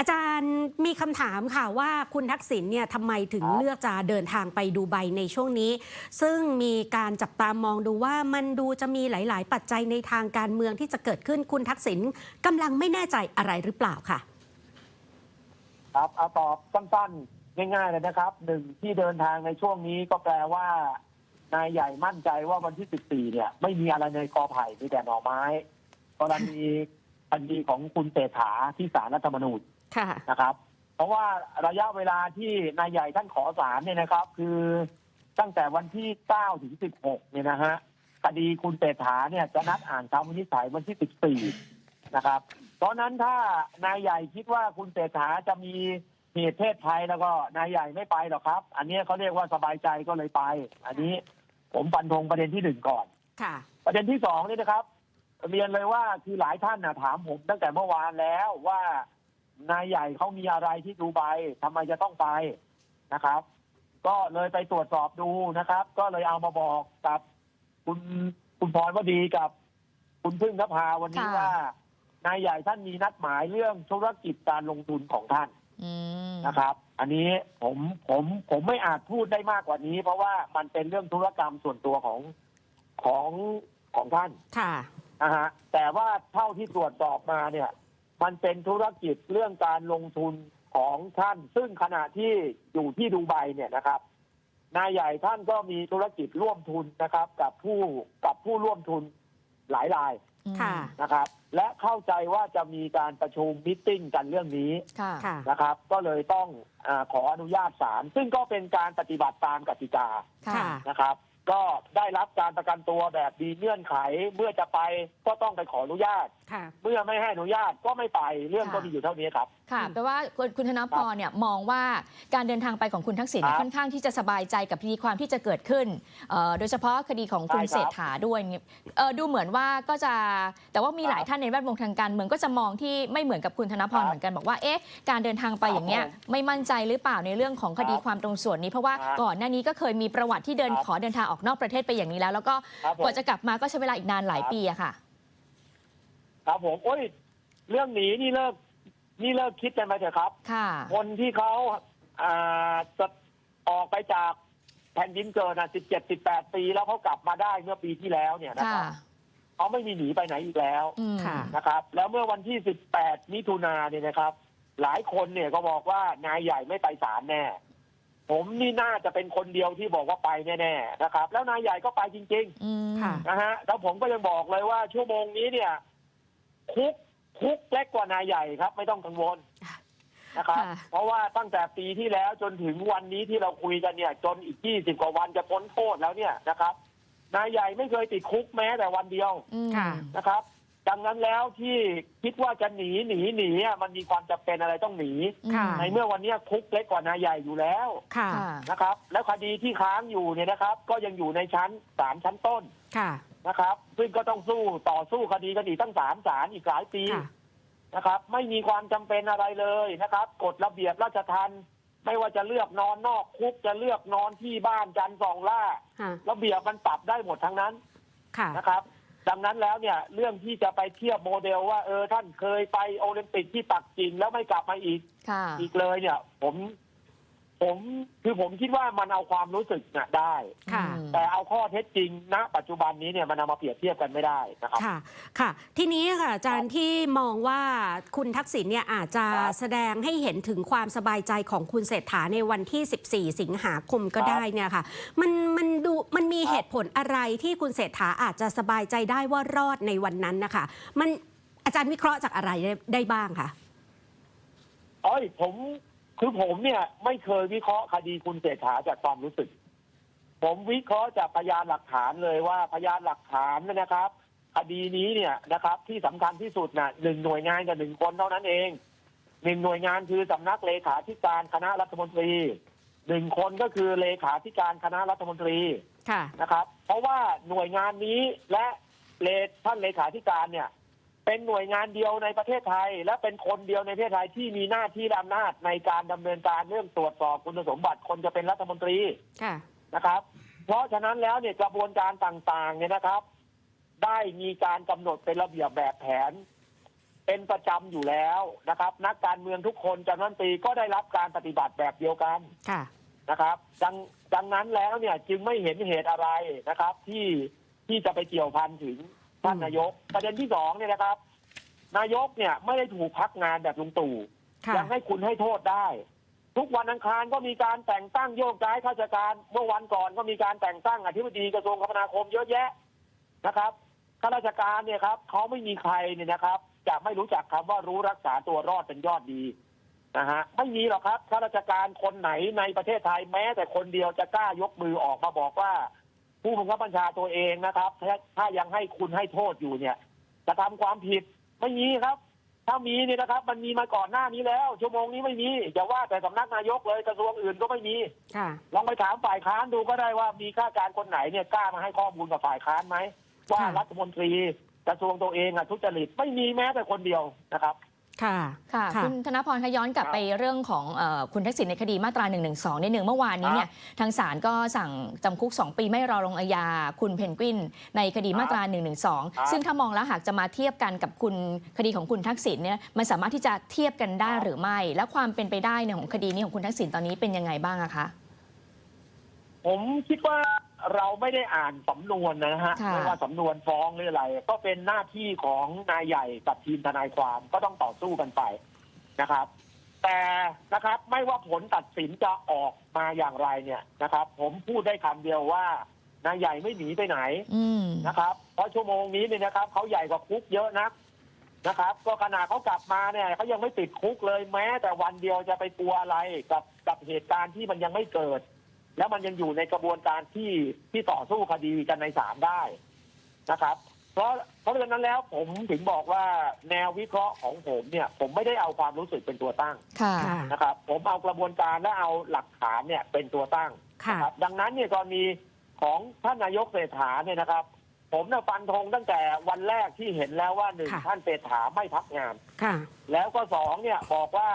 อาจารย์มีคำถามค่ะว่าคุณทักษิณเนี่ยทำไมถึงครับเลือกจะเดินทางไปดูไบในช่วงนี้ ซึ่งมีการจับตามองดูว่ามันดูจะมีหลาย ๆ ปัจจัยในทางการเมืองที่จะเกิดขึ้นคุณทักษิณกำลังไม่แน่ใจอะไรหรือเปล่าค่ะ ครับเอาตอบสั้นๆ ง่ายๆเลยนะครับหนึ่งที่เดินทางในช่วงนี้ก็แปลว่านายใหญ่มั่นใจว่าวันที่ 14 เนี่ย ไม่มีอะไรในกอไผ่มีแต่หน่อไม้กรณีคดีของคุณเศรษฐาที่ศาลรัฐธรรมนูญ ค่ะ นะครับ เพราะว่าระยะเวลาที่นายใหญ่ท่านขอศาลเนี่ยนะครับ คือตั้งแต่วันที่ 9 ถึง 16 เนี่ยนะฮะคดีคุณเศรษฐาเนี่ยจะนัดอ่านคำวินิจฉัยวันที่ 14 นะครับ เพราะฉะนั้นถ้านายใหญ่คิดว่าคุณเศรษฐาจะมีเหตุเพศภัยแล้วก็นายใหญ่ไม่ไปหรอกครับ อันนี้เขาเรียกว่าสบายใจก็เลยไป อันนี้ผมฟันธงประเด็นที่หนึ่งก่อน ค่ะ ประเด็นที่สองนี่นะครับ เรียนเลยว่าคือหลายท่านนะถามผมตั้งแต่เมื่อวานแล้วว่า นายใหญ่เขามีอะไรที่ดูไบทำไมจะต้องไปนะครับ ก็เลยไปตรวจสอบดูนะครับ ก็เลยเอามาบอกกับคุณคุณพรวดีกับคุณพึ่งนภาวันนี้ค่ะ ว่านายใหญ่ท่านมีนัดหมายเรื่องธุรกิจการลงทุนของท่าน อืมนะครับ อันนี้ผมผมผมไม่อาจพูดได้มากกว่านี้ เพราะว่ามันเป็นเรื่องธุรกรรมส่วนตัวของของของท่านค่ะ นะฮะแต่ว่าเท่าที่ตรวจสอบมาเนี่ย มันเป็นธุรกิจเรื่องการลงทุนของท่าน ซึ่งขณะที่อยู่ที่ดูไบเนี่ยนะครับนายใหญ่ท่านก็มีธุรกิจร่วมทุนนะครับ กับผู้กับผู้ร่วมทุนหลายรายค่ะ นะครับ และเข้าใจว่าจะมีการประชุมมิทติ้งกันเรื่องนี้ค่ะค่ะ นะครับ ก็เลยต้องอาขออนุญาตศาลซึ่งก็เป็นการปฏิบัติตามกติกาค่ะ นะครับ ก็ได้รับการประกันตัวแบบมีเงื่อนไข เมื่อจะไปก็ต้องไปขออนุญาต ค่ะ เมื่อไม่ให้อนุญาตก็ไม่ไปเรื่องค่ะก็มีอยู่เท่านี้ครับ ค่ะอืมแปลว่าคุณคุณธนพรเนี่ยมองว่าการเดินทางไปของคุณทักษิณเนี่ยครับค่อนข้างที่จะสบายใจกับคดีความที่จะเกิดขึ้นเอ่อโดยเฉพาะคดีของคุณใช่ครับเศรษฐาด้วยเนี่ยเอ่อดูเหมือนว่าก็จะแต่ว่ามีหลายท่านในแวดวงทางการเมืองก็จะมองที่ไม่เหมือนกับคุณธนพรครับเหมือนกันบอกว่าเอ๊ะการเดินทางไปอย่างเงี้ยครับผมไม่มั่นใจหรือเปล่าในเรื่องของคดีครับความตรงส่วนนี้ เพราะว่าครับก่อนหน้านี้ก็เคยมีประวัติที่เดินครับ ขอเดินทางออกนอกประเทศไปอย่างนี้แล้ว แล้วก็ครับผม กว่าจะกลับมาก็ใช้เวลาอีกนานหลายครับปีอะค่ะ ครับผมโอ้ยเรื่องหนีนี่เลิกนี่เลิกคิดกันไปเถอะครับ ค่ะ คนที่เขาอ่าจะออกไปจากแผ่นดินเกิดนะสิบเจ็ดสิบแปดปีแล้วเขากลับมาได้เมื่อปีที่แล้วเนี่ยนะค่ะครับเขาไม่มีหนีไปไหนอีกแล้วอืมค่ะ นะครับ แล้วเมื่อวันที่สิบแปดมิถุนาเนี่ยนะครับ หลายคนเนี่ยก็บอกว่านายใหญ่ไม่ไปศาลแน่ ผมนี่น่าจะเป็นคนเดียวที่บอกว่าไปแน่ๆนะครับ แล้วนายใหญ่ก็ไปจริงๆอืมค่ะนะฮะแล้วผมก็ยังบอกเลยว่าชั่วโมงนี้เนี่ย คุกคุกเล็กกว่านายใหญ่ครับ ไม่ต้องกังวลนะครับ ค่ะ เพราะว่าตั้งแต่ปีที่แล้วจนถึงวันนี้ที่เราคุยกันเนี่ย จนอีกยี่สิบกว่าวันจะพ้นโทษแล้วเนี่ยนะครับ นายใหญ่ไม่เคยติดคุกแม้แต่วันเดียวอืม ค่ะ นะครับ ดังนั้นแล้วที่คิดว่าจะหนีหนีหนีอะมันมีความจำเป็นอะไรต้องหนี ค่ะ ในเมื่อวันเนี้ยคุกเล็กกว่านายใหญ่อยู่แล้วค่ะ ค่ะ นะครับ แล้วคดีที่ค้างอยู่เนี่ยนะครับ ก็ยังอยู่ในชั้นศาลชั้นต้นค่ะ นะครับ ซึ่งก็ต้องสู้ต่อสู้คดีกันอีกตั้งสามศาลอีกหลายปี ค่ะ นะครับไม่มีความจำเป็นอะไรเลยนะครับกฎระเบียบราชทัณฑ์ไม่ว่าจะเลือกนอนนอกคุกจะเลือกนอนที่บ้านจันทร์สองล่า ค่ะ ระเบียบมันปรับได้หมดทั้งนั้นค่ะ นะครับ ดังนั้นแล้วเนี่ยเรื่องที่จะไปเทียบโมเดลว่า เออท่านเคยไปโอลิมปิกที่ปักกิ่งแล้วไม่กลับมาอีก ค่ะ อีกเลยเนี่ย ผม ผมคือผมคิดว่ามันเอาความรู้สึกน่ะได้ ค่ะ อืม แต่เอาข้อเท็จจริงณปัจจุบันนี้เนี่ยมันเอามาเปรียบเทียบกันไม่ได้นะครับ ค่ะ ค่ะ ทีนี้ค่ะอาจารย์ที่มองว่าคุณทักษิณเนี่ยอาจจะครับแสดงให้เห็นถึงความสบายใจของคุณเศรษฐาในวันที่ 14 สิงหาคมก็ครับได้เนี่ยค่ะ มันมันดูมันมีครับเหตุผลอะไรที่คุณเศรษฐาอาจจะสบายใจได้ว่ารอดในวันนั้นนะคะ มันอาจารย์วิเคราะห์จากอะไรได้ได้บ้างคะอ้อยผม คือผมเนี่ยไม่เคยวิเคราะห์คดีคุณเศรษฐาจากความรู้สึก ผมวิเคราะห์จากพยานหลักฐานเลยว่าพยานหลักฐานเนยนะครับ คดีนี้เนี่ยนะครับ ที่สำคัญที่สุดน่ะหนึ่งหน่วยงานกับหนึ่งคนเท่านั้นเองหนึ่งหน่วยงานคือสำนักเลขาธิการคณะรัฐมนตรีหนึ่งคนก็คือเลขาธิการคณะรัฐมนตรีค่ะนะครับ เพราะว่าหน่วยงานนี้และเลท่านเลขาธิการเนี่ย เป็นหน่วยงานเดียวในประเทศไทย และเป็นคนเดียวในประเทศไทยที่มีหน้าที่และอำนาจในการดำเนินการเรื่องตรวจสอบคุณสมบัติคนจะเป็นรัฐมนตรีค่ะ นะครับ เพราะฉะนั้นแล้วเนี่ยกระบวนการต่างๆเนี่ยนะครับ ได้มีการกำหนดเป็นระเบียบแบบแผน เป็นประจำอยู่แล้วนะครับ นักการเมืองทุกคนจำนั้นตรีก็ได้รับการปฏิบัติแบบเดียวกัน ค่ะ นะครับดังดังนั้นแล้วเนี่ยจึงไม่เห็นเหตุอะไรนะครับ ที่ที่จะไปเกี่ยวพันถึง ท่านอืมนายก ประเด็นที่สองเนี่ยนะครับ นายกเนี่ยไม่ได้ถูกพักงานแบบลุงตู่ค่ะยังให้คุณให้โทษได้ ทุกวันอังคารก็มีการแต่งตั้งโยกย้ายข้าราชการเมื่อวันก่อนก็มีการแต่งตั้งอธิบดีกระทรวงคมนาคมเยอะแยะนะครับข้าราชการเนี่ยครับเขาไม่มีใครเนี่ยนะครับ จะไม่รู้จักคำว่ารู้รักษาตัวรอดเป็นยอดดีนะฮะไม่มีหรอกครับข้าราชการคนไหนในประเทศไทยแม้แต่คนเดียวจะกล้ายกมือออกมาบอกว่า ผู้บังคับบัญชาตัวเองนะครับ ถ้าถ้ายังให้คุณให้โทษอยู่เนี่ยจะทำความผิดไม่มีครับ ถ้ามีเนี่ยนะครับ มันมีมาก่อนหน้านี้แล้ว ชั่วโมงนี้ไม่มีอย่าว่าแต่สำนักนายกเลยกระทรวงอื่นก็ไม่มีค่ะ ลองไปถามฝ่ายค้านดูก็ได้ว่ามีข้าราชการคนไหนเนี่ยกล้ามาให้ข้อมูลกับฝ่ายค้านไหมว่าค่ะ รัฐมนตรีกระทรวงตัวเองอะทุจริตไม่มีแม้แต่คนเดียวนะครับ ค่ะค่ะ ค่ะ คุณธนพรคะย้อนกลับครับไปเรื่องของเออคุณทักษิณในคดีมาตรา1นึนิดหนึ่งเมื่อวานนี้เนี่ยทางศาลก็สั่งจำคุก 2 ปีไม่รอลงอาญาคุณเพนกวิน ในคดีมาตรา1นึครับซึ่งถ้ามองแล้วหากจะมาเทียบกันกับคุณคดีของคุณทักษิณเนี่ยมันสามารถที่จะเทียบกันได้ครับหรือไม่ และความเป็นไปได้เนี่ยของคดีนี้ของคุณทักษิณตอนนี้เป็นยังไงบ้างอะคะ ผมคิดว่า เราไม่ได้อ่านสำนวนนะฮะค่ะไม่ว่าสำนวนฟ้องหรืออะไร ก็เป็นหน้าที่ของนายใหญ่กับทีมทนายความก็ต้องต่อสู้กันไปนะครับ แต่นะครับไม่ว่าผลตัดสินจะออกมาอย่างไรเนี่ยนะครับ ผมพูดได้คำเดียวว่านายใหญ่ไม่หนีไปไหน อืม นะครับเพราะชั่วโมงนี้เนี่ยนะครับเขาใหญ่กว่าคุกเยอะนักนะครับ ก็ขนาดเขากลับมาเนี่ยเขายังไม่ติดคุกเลยแม้ แต่วันเดียวจะไปกลัวอะไรกับกับเหตุการณ์ที่มันยังไม่เกิด แล้วมันยังอยู่ในกระบวนการที่ที่ต่อสู้คดีกันในศาลได้นะครับ เพราะเพราะฉะนั้นแล้วผมถึงบอกว่าแนววิเคราะห์ของผมเนี่ย ผมไม่ได้เอาความรู้สึกเป็นตัวตั้งค่ะค่ะ นะครับ ผมเอากระบวนการและเอาหลักฐานเนี่ยเป็นตัวตั้งค่ะ นะครับ ดังนั้นเนี่ยกรณีของท่านนายกเศรษฐาเนี่ยนะครับ ผมเนี่ยฟันธงตั้งแต่วันแรกที่เห็นแล้วว่าหนึ่งค่ะ ท่านเศรษฐาไม่พักงาน ค่ะ แล้วก็สองเนี่ยบอกว่า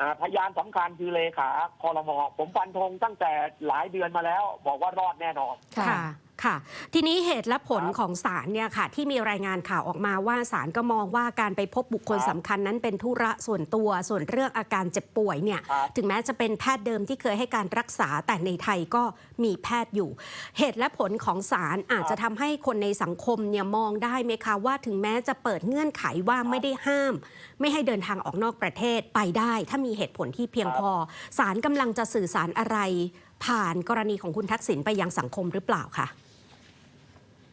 อ่าพยานสำคัญคือเลขาคอรมอผมฟันธงตั้งแต่หลายเดือนมาแล้ว บอกว่ารอดแน่นอน ค่ะ ค่ะค่ะ ทีนี้เหตุและผลครับของศาลเนี่ยค่ะ ที่มีรายงานข่าวออกมาว่าศาลก็มองว่าการไปพบบุคคลครับสำคัญนั้นเป็นธุระส่วนตัวส่วนเรื่องอาการเจ็บป่วยเนี่ยครับถึงแม้จะเป็นแพทย์เดิมที่เคยให้การรักษาแต่ในไทยก็มีแพทย์อยู่ เหตุและผลของศาลอาจจะทำให้คนในสังคมเนี่ยมองได้ไหมคะว่าถึงแม้จะเปิดเงื่อนไขว่าไม่ได้ห้าม ไม่ให้เดินทางออกนอกประเทศไปได้ ถ้ามีเหตุผลที่เพียงพอศาลกำลังจะสื่อสารอะไร ผ่านกรณีของคุณทักษิณไปยังสังคมหรือเปล่าคะ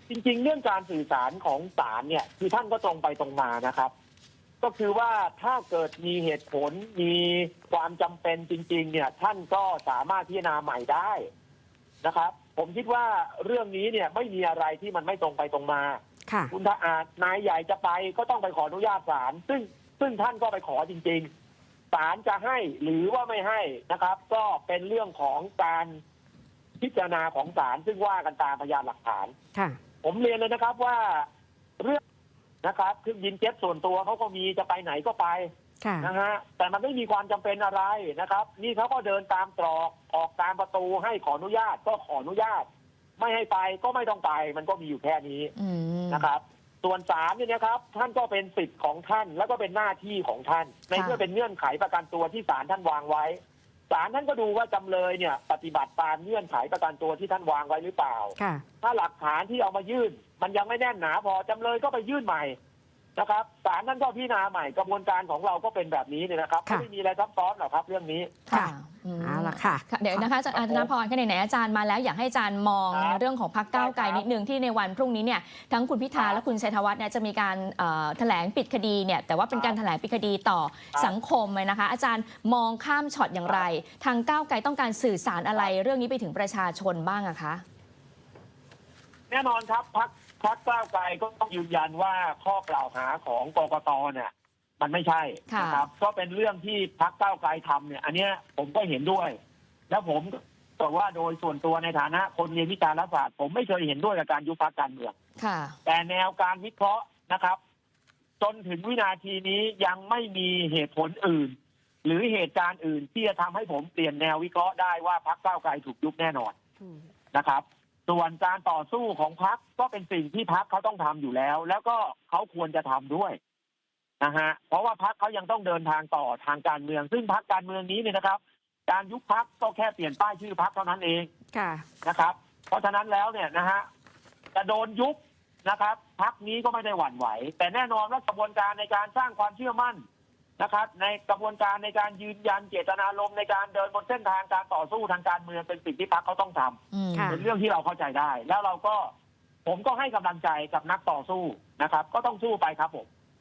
จริง ๆ เรื่องการสื่อสารของศาลเนี่ยคือท่านก็ตรงไปตรงมานะครับ ก็คือว่าถ้าเกิดมีเหตุผลมีความจำเป็นจริง ๆ เนี่ย ท่านก็สามารถพิจารณาใหม่ได้นะครับ ผมคิดว่าเรื่องนี้เนี่ยไม่มีอะไรที่มันไม่ตรงไปตรงมาค่ะคุณถ้าอาจนายใหญ่จะไปก็ต้องไปขออนุญาตศาลซึ่งซึ่งท่านก็ไปขอจริง ๆศาลจะให้หรือว่าไม่ให้นะครับ ก็เป็นเรื่องของการพิจารณาของศาลซึ่งว่ากันตามพยานหลักฐานค่ะ ผมเรียนเลยนะครับว่าเรื่องนะครับเครื่องบินเจ็ตส่วนตัวเขาก็มีจะไปไหนก็ไปค่ะ นะฮะแต่มันไม่มีความจำเป็นอะไรนะครับ นี่เขาก็เดินตามตรอกออกตามประตูให้ขออนุญาตก็ขออนุญาต ไม่ให้ไปก็ไม่ต้องไป มันก็มีอยู่แค่นี้อืม นะครับ ส่วนศาลเนี่ยนะครับ ท่านก็เป็นสิทธิ์ของท่านแล้วก็เป็นหน้าที่ของท่าน ในเมื่อเป็นเงื่อนไขประกันตัวที่ศาลท่านวางไว้ ศาลท่านก็ดูว่าจำเลยเนี่ย ปฏิบัติตามเงื่อนไขประกันตัวที่ท่านวางไว้หรือเปล่า ค่ะ ถ้าหลักฐานที่เอามายื่น มันยังไม่แน่นหนาพอจำเลยก็ไปยื่นใหม่ นะครับศาลท่านก็พิจารณาใหม่กระบวนการของเราก็เป็นแบบนี้เนี่ยนะครับค่ะไม่ได้มีอะไรซับซ้อนหรอกครับ เรื่องนี้ ค่ะอืมเอาละค่ะ ค่ะ เดี๋ยวนะคะอาจารย์ครับธนพรคะไหนๆอาจารย์มาแล้วอยากให้อาจารย์มองครับในเรื่องของพรรคก้าวไกลได้ครับนิดนึงที่ในวันพรุ่งนี้เนี่ยทั้งคุณพิธาครับและคุณชัยธวัฒน์เนี่ยจะมีการเอ่อแถลงปิดคดีเนี่ยแต่ว่าเป็นการแถลงปิดคดีต่อครับสังคมเลยนะคะ อาจารย์มองข้ามช็อตอย่างไร ทางก้าวไกลต้องการสื่อสารอะไรเรื่องนี้ไปถึงประชาชนบ้างอะคะ แน่นอนครับพัก พักก้าวไกลก็ต้องยืนยันว่าข้อกล่าวหาของกกตเนี่ย มันไม่ใช่ค่ะนะครับ ก็เป็นเรื่องที่พักก้าวไกลทำเนี่ย อันเนี้ยผมก็เห็นด้วย แล้วผมก็บอกว่าโดยส่วนตัวในฐานะคนเรียนวิจารณศาสตร์ผมไม่เคยเห็นด้วยกับการยุบพักการเมืองค่ะแต่แนวการวิเคราะห์นะครับ จนถึงวินาทีนี้ยังไม่มีเหตุผลอื่น หรือเหตุการณ์อื่นที่จะทำให้ผมเปลี่ยนแนววิเคราะห์ได้ว่าพักก้าวไกลถูกยุบแน่นอนนะครับ ส่วนการต่อสู้ของพักก็เป็นสิ่งที่พักเขาต้องทำอยู่แล้ว แล้วก็เขาควรจะทำด้วยนะฮะเพราะว่าพักเขายังต้องเดินทางต่อทางการเมือง ซึ่งพักการเมืองนี้เนี่ยนะครับ การยุบพักก็แค่เปลี่ยนป้ายชื่อพักเท่านั้นเองค่ะนะครับ เพราะฉะนั้นแล้วเนี่ยนะฮะจะโดนยุบนะครับพักนี้ก็ไม่ได้หวั่นไหว แต่แน่นอนว่ากระบวนการในการสร้างความเชื่อมั่น นะครับ ในกระบวนการในการยืนยันเจตนารมณ์ในการเดินบนเส้นทางการต่อสู้ทางการเมืองเป็นสิ่งที่พักเขาต้องทำอืมค่ะ เป็นเรื่องที่เราเข้าใจได้ แล้วเราก็ผมก็ให้กำลังใจกับนักต่อสู้นะครับ ก็ต้องสู้ไปครับผม